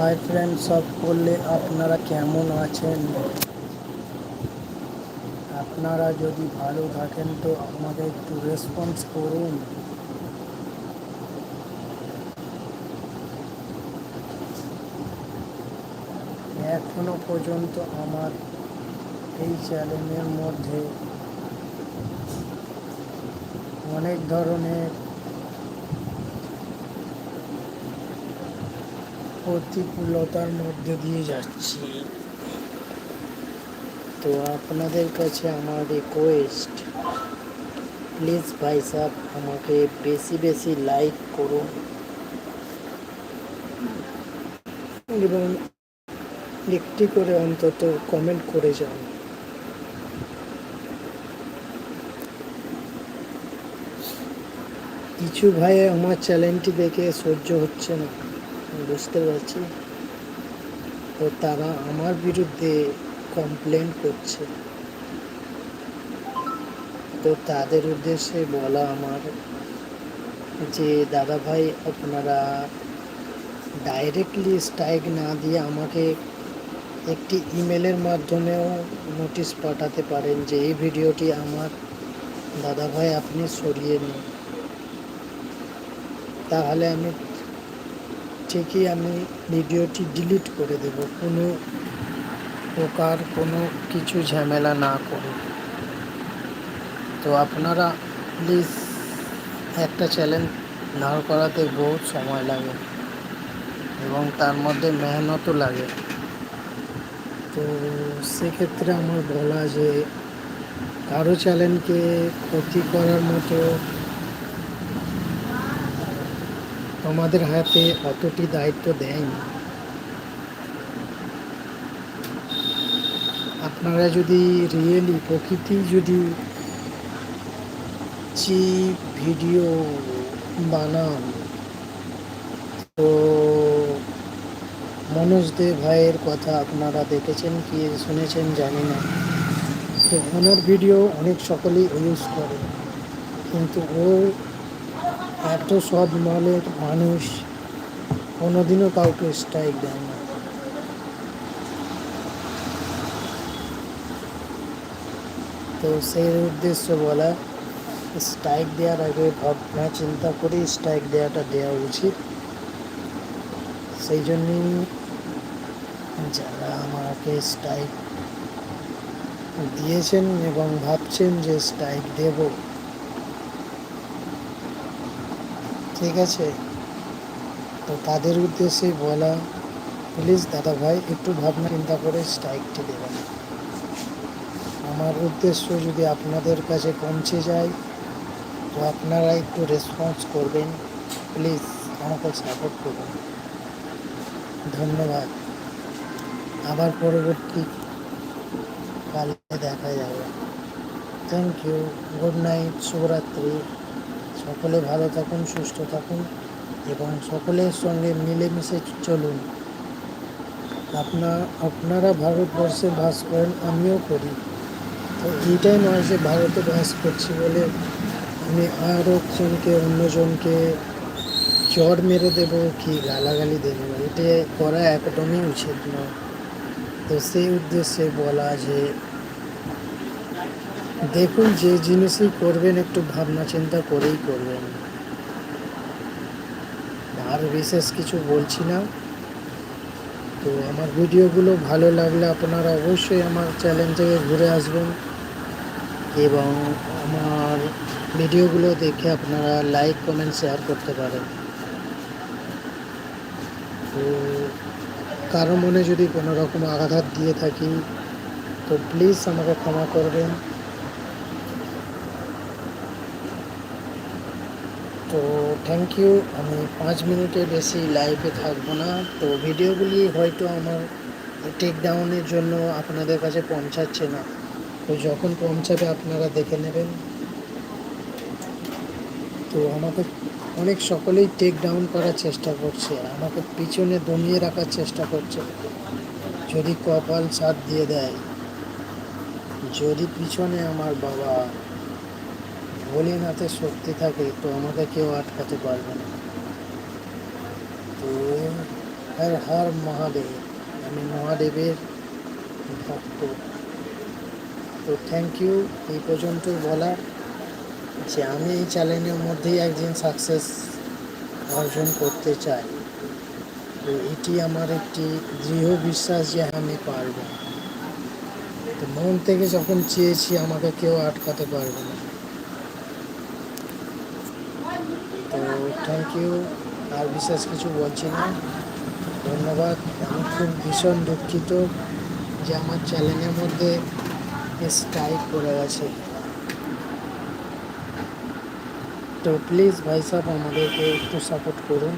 Hi friend করলে আপনারা কেমন আছেন? আপনারা যদি ভালো থাকেন তো আমাকে একটু রেসপন্স করুন। এখনও পর্যন্ত আমার এই চ্যানেলের মধ্যে অনেক ধরনের প্রতিকূলতার মধ্যে দিয়ে যাচ্ছি। তো আপনাদের কাছে আমার রিকোয়েস্ট প্লিজ ভাই সাহেব আমাকে বেশি বেশি লাইক করুন। এবং একটি করে অন্তত কমেন্ট করে যান। কিছু ভাই আমার চ্যানেলটি দেখে সহ্য হচ্ছে না। বুঝতে পারছি। তো তারা আমার বিরুদ্ধে কমপ্লেন করছে। তো তাদের উদ্দেশ্যে বলা আমার যে দাদা ভাই আপনারা ডাইরেক্টলি স্ট্রাইক না দিয়ে আমাকে একটি ইমেলের মাধ্যমেও নোটিশ পাঠাতে পারেন যে, এই ভিডিওটি আমার দাদা ভাই আপনি সরিয়ে নিন। তাহলে আমি ঠিকই আমি ভিডিওটি ডিলিট করে দেব। কোনো প্রকার কোনো কিছু ঝামেলা না করে। তো আপনারা প্লিজ একটা চ্যালেঞ্জ দাঁড় করাতে বহুত সময় লাগে এবং তার মধ্যে মেহনতও লাগে। তো সেক্ষেত্রে আমার বলা যে কারও চ্যানেলকে ক্ষতি করার মতো তোমাদের হাতে অতটি দায়িত্ব দেয়নি। আপনারা যদি রিয়েলি প্রকৃতি যদি চিপ ভিডিও বানান, তো মনোজ দে ভাইয়ের কথা আপনারা দেখেছেন কি শুনেছেন জানি না। তো ওনার ভিডিও অনেক সকলেই ইউজ করে, কিন্তু ও এত সৎ মলের মানুষ কোনোদিনও কাউকে স্ট্রাইক দেয় না। তো সেই উদ্দেশ্য বলা স্ট্রাইক দেওয়ার আগে ভাবনা, চিন্তা করে স্ট্রাইক দেওয়াটা দেওয়া উচিত। সেই জন্যই যারা আমাকে স্ট্রাইক দিয়েছেন এবং ভাবছেন যে স্ট্রাইক দেব ঠিক আছে? তো তাদের উদ্দেশ্যে বলা প্লিজ দাদা ভাই, একটু ভাবনা চিন্তা করে স্ট্রাইকটি দেবেন। আমার উদ্দেশ্য যদি আপনাদের কাছে পৌঁছে যায়, তো আপনারা একটু রেসপন্স করবেন। প্লিজ আমাকে সাপোর্ট করুন। ধন্যবাদ। আবার পরবর্তী কালে দেখা যাবে। থ্যাংক ইউ গুড নাইট শুভরাত্রি। সকলে ভালো থাকুন, সুস্থ থাকুন এবং সকলের সঙ্গে মিলেমিশে চলুন। আপনার আপনারা ভারতবর্ষে বাস করেন, আমিও করি। তো এইটাই নয় যে ভারতে বাস করছি বলে আমি আরও জনকে অন্যজনকে চর মেরে দেবো কি গালাগালি দেবো এটা করা একদমই উচিত নয়। তো সেই উদ্দেশ্যে বলা যে দেখুন, যে জিনিসই করবেন, একটু ভাবনা চিন্তা করেই করবেন। আর বিশেষ কিছু বলছি না। তো আমার ভিডিওগুলো ভালো লাগলে আপনারা অবশ্যই আমার চ্যানেল থেকে ঘুরে আসবেন এবং আমার ভিডিওগুলো দেখে আপনারা লাইক, কমেন্ট, শেয়ার করতে পারেন। তো কারও মনে যদি কোনো রকম আঘাত দিয়ে থাকি, তো প্লিজ আমাকে ক্ষমা করবেন। তো থ্যাংক ইউ আমি পাঁচ মিনিটের বেশি লাইভে থাকব না। তো ভিডিওগুলি হয়তো আমার টেক ডাউনের জন্য আপনাদের কাছে পৌঁছাচ্ছে না। তো যখন পৌঁছাবে আপনারা দেখে নেবেন। তো আমাকে অনেক সকলেই টেক ডাউন করার চেষ্টা করছে, আমাকে পিছনে দমিয়ে রাখার চেষ্টা করছে। যদি কপাল সাথ দিয়ে দেয়, যদি পিছনে আমার বাবা ভোলেনাথের শক্তি থাকে, তো আমাকে কেউ আটকাতে পারবে না। তো হর হর মহাদেব, আমি মহাদেবের ভক্ত। তো থ্যাংক ইউ এই পর্যন্ত বলা যে আমি এই চ্যালেঞ্জের মধ্যেই একদিন সাকসেস অর্জন করতে চাই। তো এটি আমার একটি দৃঢ় বিশ্বাস যে আমি পারব। তো মন থেকে যখন চেয়েছি, আমাকে কেউ আটকাতে পারবে না তো থ্যাংক ইউ আর বিশেষ কিছু বলছি না। ধন্যবাদ। আমি খুব ভীষণ দুঃখিত যে আমার চ্যানেলের মধ্যে স্ট্রাইক করে গেছে। তো প্লিজ ভাই সাহেব আমাদেরকে একটু সাপোর্ট করুন।